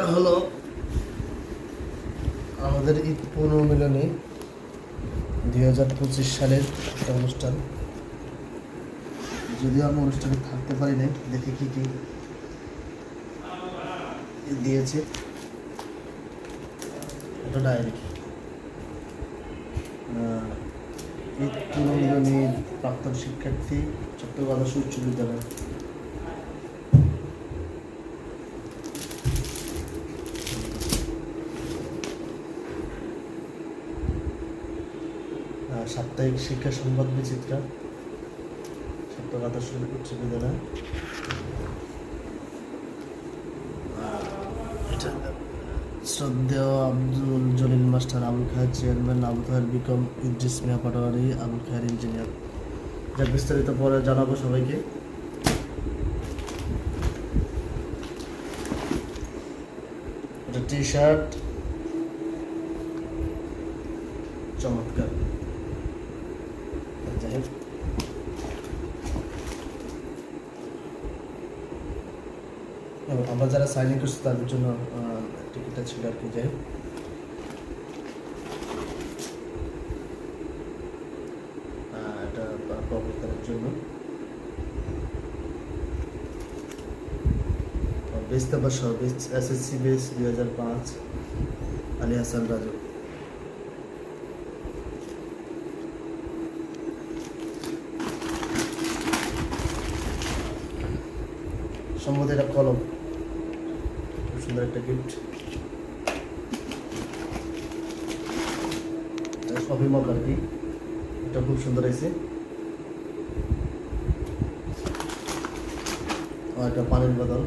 এটা হলো আমাদের ঈদ পুনর্মিলনী দুই হাজার পঁচিশ সালের একটা অনুষ্ঠান। যদিও আমি অনুষ্ঠানে থাকতে পারি নাই দেখে কি কি দিয়েছে। এটা ডায়েরি। ঈদ পুনর্মিলনী প্রাক্তন শিক্ষার্থী চট্টগ্রাম উচ্চ বিদ্যালয় সাপ্তাহিক শিক্ষা সংবাদ বিচিত্রা বিদ্যালয়। শ্রদ্ধেয় Abdul Jalil master Abul Khayer chairman Abu Khayer BCom Idris Mia Patwari Abul Khayer engineer. যা বিস্তারিত পরে জানাব সবাইকে। টি শার্ট চমৎকার। এবং আমরা যারা সাইন ইন করছি, তাদের জন্য টিকিটটা ছিল আর কি, যাই এটা প্রবর্তনের জন্য। বেস নাম্বার সহ এসএসসি বেস দুই হাজার পাঁচ আলী হাসান রাজু। সম্ভবত এটা কলম। খুব সুন্দর একটা গিফট কফি মগ আর কি। এটা খুব সুন্দর হয়েছে। আর একটা পানির বোতল।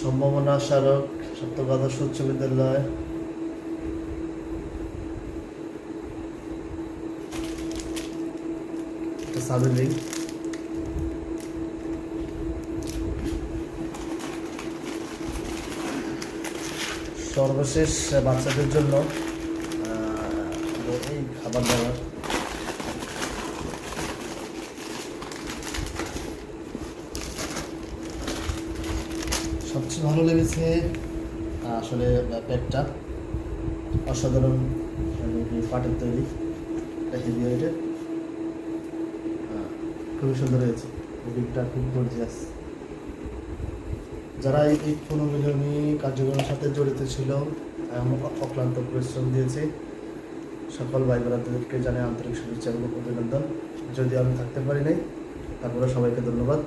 সম্ভাবনা স্মারক সপ্তগাদর্শ উচ্চ বিদ্যালয়। রিং সর্বশেষ বাচ্চাদের জন্য এই খাবার দাবার। সবচেয়ে ভালো লেগেছে আসলে প্যাকটা অসাধারণ পাটের তৈরি হেভি ওয়েটের খুবই সুন্দর হয়েছে খুব গর্জিয়াস যারা এই পুনর্মিলনী কার্যক্রমের সাথে জড়িত ছিল অক্লান্ত পরিশ্রম দিয়েছে। সকল ভাই বোনাদেরকে জানাই আন্তরিক শুভেচ্ছা এবং অভিনন্দন। যদি আমি থাকতে পারি নাই তারপরে সবাইকে ধন্যবাদ।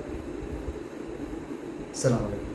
সালাম আলাইকুম।